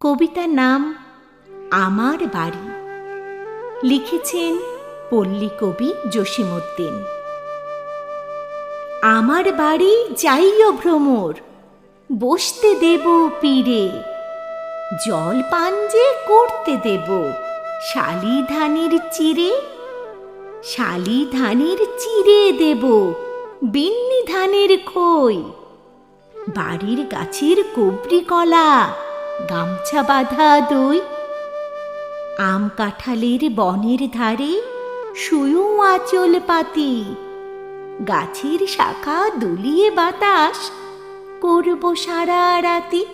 কবিতার নাম আমার বাড়ি। লিখেছেন পল্লী কবি জসিমউদ্দিন। আমার বাড়ি যাইও ভ্রমর, বসতে দেব পীরে। জল পান যে করতে দেব শালি ধানের চিরে। শালি ধানের চিরে দেব বিন্নি ধানের খই। বাড়ির গাছের কবরি কলা গামছা বাঁধা দই, আম কাঁঠালের বনের ধারে শুয়ু আঁচল পাতি, গাছের শাখা দুলিয়ে বাতাস করব সারা রাতি।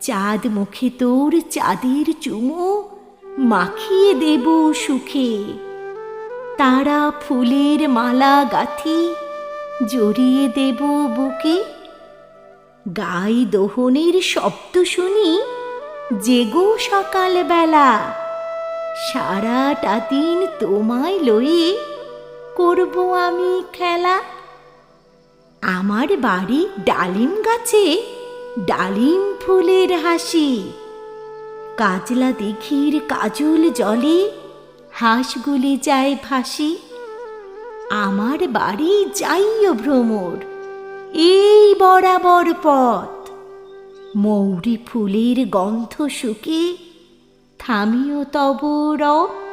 চাঁদ মুখে তোর চাঁদের চুমু মাখিয়ে দেব সুখে। তারা ফুলের মালা গাথি জড়িয়ে দেব বুকে। গাই দোহনের শব্দ শুনি জেগো সকালবেলা। সারাটা দিন তোমায় লয়ে করব আমি খেলা। আমার বাড়ি ডালিম গাছে ডালিম ফুলের হাসি। কাজলা দিঘির কাজল জলে হাঁসগুলি যায় ভাসি। আমার বাড়ি যাইও ভ্রমর। এই বরাবর পথ। মৌরি ফুলের গন্ধ শুকে থামিও তব রথ